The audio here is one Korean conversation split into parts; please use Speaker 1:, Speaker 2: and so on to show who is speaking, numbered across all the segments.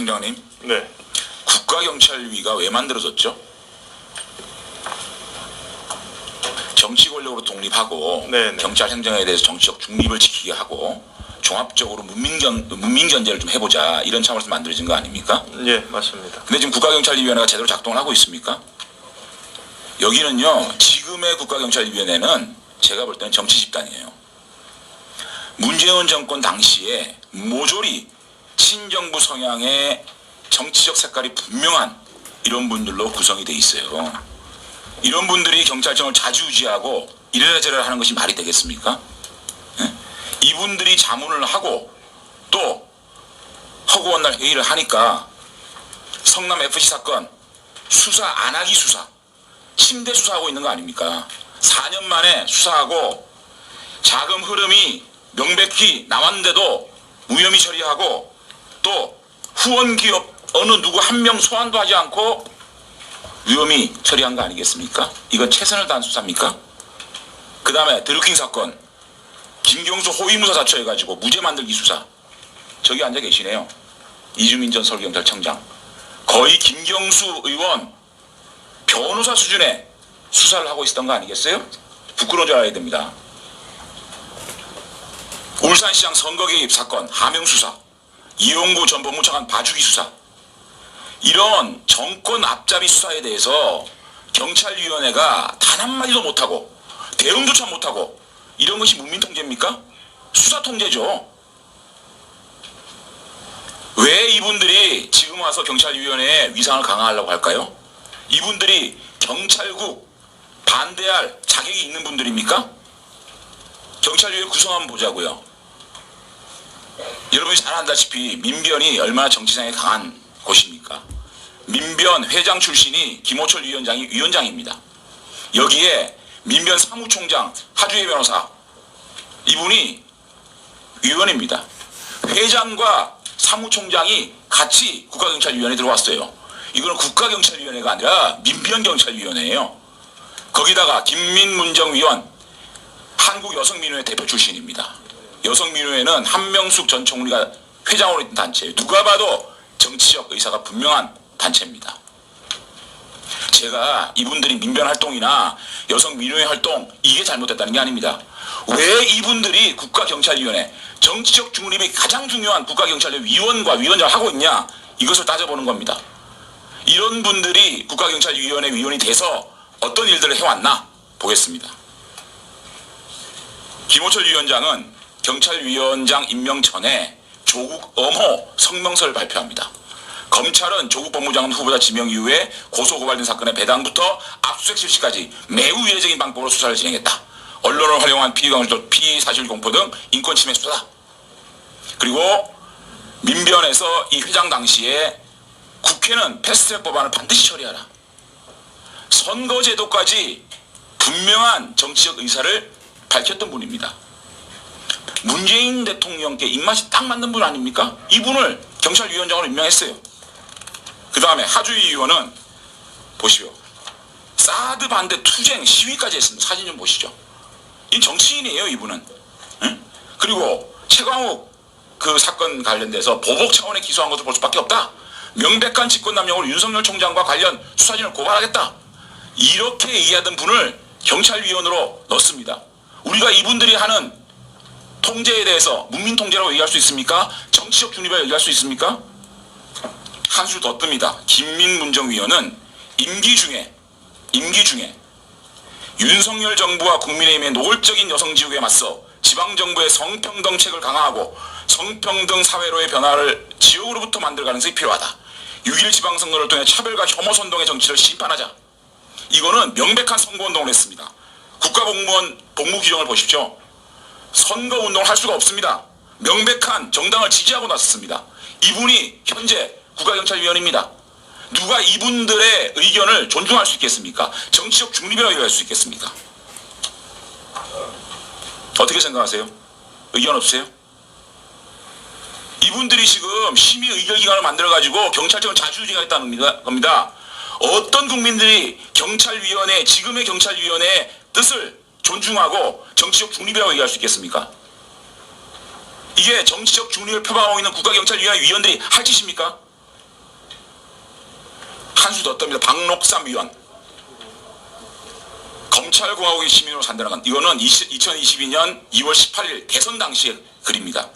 Speaker 1: 청장님,
Speaker 2: 네.
Speaker 1: 국가경찰위가 왜 만들어졌죠? 정치 권력으로 독립하고
Speaker 2: 네, 네.
Speaker 1: 경찰 행정에 대해서 정치적 중립을 지키게 하고 종합적으로 문민견 문민견제를 좀 해보자 이런 차원에서 만들어진 거 아닙니까?
Speaker 2: 예, 맞습니다.
Speaker 1: 근데 지금 국가경찰위원회가 제대로 작동을 하고 있습니까? 여기는요 지금의 국가경찰위원회는 제가 볼 때는 정치 집단이에요. 문재인 정권 당시에 모조리 친정부 성향의 정치적 색깔이 분명한 이런 분들로 구성이 돼 있어요. 이런 분들이 경찰청을 자주지하고 이래라 저래라 하는 것이 말이 되겠습니까? 예? 이분들이 자문을 하고 또 허구한 날 회의를 하니까 성남 FC 사건 수사 안 하기 수사 침대 수사하고 있는 거 아닙니까? 4년 만에 수사하고 자금 흐름이 명백히 나왔는데도 무혐의 처리하고 또 후원 기업 어느 누구 한 명 소환도 하지 않고 무혐의 처리한 거 아니겠습니까? 이건 최선을 다한 수사입니까? 그 다음에 드루킹 사건 김경수 호위무사 자처해가지고 무죄 만들기 수사 저기 앉아 계시네요. 이주민 전 서울경찰청장 거의 김경수 의원 변호사 수준의 수사를 하고 있었던 거 아니겠어요? 부끄러운 줄 알아야 됩니다. 울산시장 선거 개입 사건 하명 수사, 이용구 전 법무 차관 봐주기 수사, 이런 정권 앞잡이 수사에 대해서 경찰위원회가 단 한마디도 못하고 대응조차 못하고 이런 것이 문민통제입니까? 수사통제죠. 왜 이분들이 지금 와서 경찰위원회에 위상을 강화하려고 할까요? 이분들이 경찰국 반대할 자격이 있는 분들입니까? 경찰위원회 구성 한번 보자고요. 여러분이 잘 안다시피 민변이 얼마나 정치상에 강한 곳입니까? 민변 회장 출신이 김호철 위원장이 위원장입니다. 여기에 민변 사무총장 하주혜 변호사 이분이 위원입니다. 회장과 사무총장이 같이 국가경찰위원회에 들어왔어요. 이거는 국가경찰위원회가 아니라 민변경찰위원회예요. 거기다가 김민문정 위원 한국여성민우회 대표 출신입니다. 여성민우회는 한명숙 전 총리가 회장으로 있던 단체예요. 누가 봐도 정치적 의사가 분명한 단체입니다. 제가 이분들이 민변 활동이나 여성 민우회 활동 이게 잘못됐다는 게 아닙니다. 왜 이분들이 국가경찰위원회 정치적 중립이 가장 중요한 국가경찰위 위원과 위원장을 하고 있냐 이것을 따져보는 겁니다. 이런 분들이 국가경찰위원회 위원이 돼서 어떤 일들을 해왔나 보겠습니다. 김호철 위원장은 경찰위원장 임명 전에 조국 엄호 성명서를 발표합니다. 검찰은 조국 법무장관 후보자 지명 이후에 고소 고발된 사건의 배당부터 압수수색 실시까지 매우 이례적인 방법으로 수사를 진행했다. 언론을 활용한 피의 강조, 피의 사실 공포 등 인권 침해 수사다. 그리고 민변에서 이 회장 당시에 국회는 패스트트랙 법안을 반드시 처리하라. 선거제도까지 분명한 정치적 의사를 밝혔던 분입니다. 문재인 대통령께 입맛이 딱 맞는 분 아닙니까? 이분을 경찰위원장으로 임명했어요. 그 다음에 하주희 의원은 보시오. 사드 반대 투쟁 시위까지 했습니다. 사진 좀 보시죠. 이 정치인이에요, 이분은. 응? 그리고 최광욱 그 사건 관련돼서 보복 차원의 기소한 것을 볼 수밖에 없다. 명백한 직권남용으로 윤석열 총장과 관련 수사진을 고발하겠다. 이렇게 얘기하던 분을 경찰위원으로 넣습니다. 우리가 이분들이 하는 통제에 대해서 문민 통제라고 얘기할 수 있습니까? 정치적 중립이라고 얘기할 수 있습니까? 한수더 뜹니다. 김민문정위원은 임기 중에 임기 중에 윤석열 정부와 국민의힘의 노골적인 여성 지옥에 맞서 지방 정부의 성평등책을 강화하고 성평등 사회로의 변화를 지역으로부터 만들 가능성이 필요하다. 6.1 지방선거를 통해 차별과 혐오 선동의 정치를 심판하자. 이거는 명백한 선거운동을 했습니다. 국가공무원 복무 규정을 보십시오. 선거 운동을 할 수가 없습니다. 명백한 정당을 지지하고 나섰습니다. 이분이 현재 국가경찰위원입니다. 누가 이분들의 의견을 존중할 수 있겠습니까? 정치적 중립이라고 얘기할 수 있겠습니까? 어떻게 생각하세요? 의견 없으세요? 이분들이 지금 심의 의결기관을 만들어가지고 경찰청을 자주지하겠다는 겁니다. 어떤 국민들이 경찰위원회, 지금의 경찰위원회의 뜻을 존중하고 정치적 중립이라고 얘기할 수 있겠습니까? 이게 정치적 중립을 표방하고 있는 국가경찰위원회 위원들이 할 짓입니까? 수더 뜹니다. 박록삼 위원. 검찰공화국의 시민으로 산다는 건 이거는 2022년 2월 18일 대선 당시의 글입니다.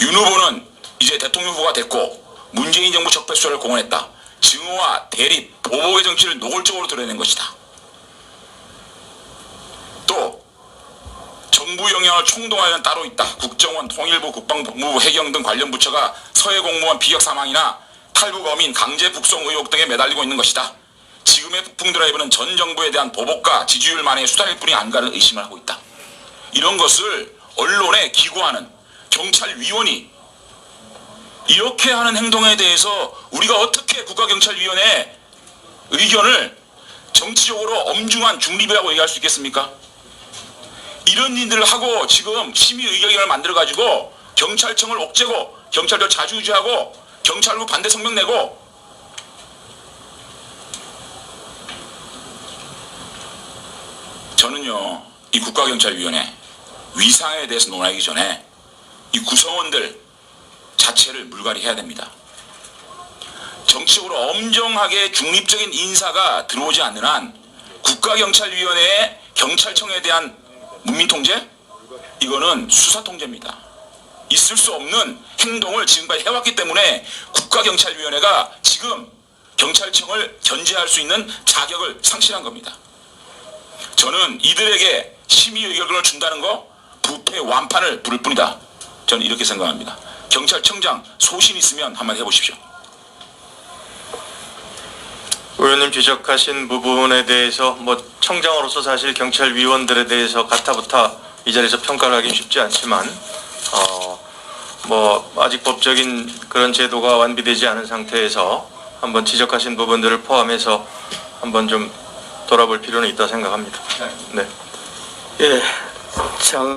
Speaker 1: 윤 후보는 이제 대통령 후보가 됐고 문재인 정부 적폐 수사를 공언했다. 증오와 대립, 보복의 정치를 노골적으로 드러낸 것이다. 또 정부 영향을 총동하는 따로 있다. 국정원, 통일부, 국방부, 해경 등 관련 부처가 서해 공무원 비격 사망이나 탈북 어민, 강제 북송 의혹 등에 매달리고 있는 것이다. 지금의 북풍 드라이브는 전 정부에 대한 보복과 지지율만의 수단일 뿐이 아닌가는 의심을 하고 있다. 이런 것을 언론에 기고하는 경찰위원이 이렇게 하는 행동에 대해서 우리가 어떻게 국가경찰위원회 의견을 정치적으로 엄중한 중립이라고 얘기할 수 있겠습니까? 이런 일들을 하고 지금 심의 의견을 만들어 가지고 경찰청을 옥죄고 경찰도 자주 유지하고 경찰부 반대 성명 내고 저는요 이 국가경찰위원회 위상에 대해서 논하기 전에 이 구성원들 자체를 물갈이 해야 됩니다. 정치적으로 엄정하게 중립적인 인사가 들어오지 않는 한 국가경찰위원회의 경찰청에 대한 문민통제? 이거는 수사통제입니다. 있을 수 없는 행동을 지금까지 해왔기 때문에 국가경찰위원회가 지금 경찰청을 견제할 수 있는 자격을 상실한 겁니다. 저는 이들에게 심의 의견을 준다는 거 부패 완판을 부를 뿐이다. 저는 이렇게 생각합니다. 경찰청장 소신 있으면 한번 해보십시오.
Speaker 2: 의원님 지적하신 부분에 대해서 뭐 청장으로서 사실 경찰 위원들에 대해서 가타부타 이 자리에서 평가를 하긴 쉽지 않지만 어 뭐 아직 법적인 그런 제도가 완비되지 않은 상태에서 한번 지적하신 부분들을 포함해서 한번 좀 돌아볼 필요는 있다 생각합니다. 네.
Speaker 3: 예, 장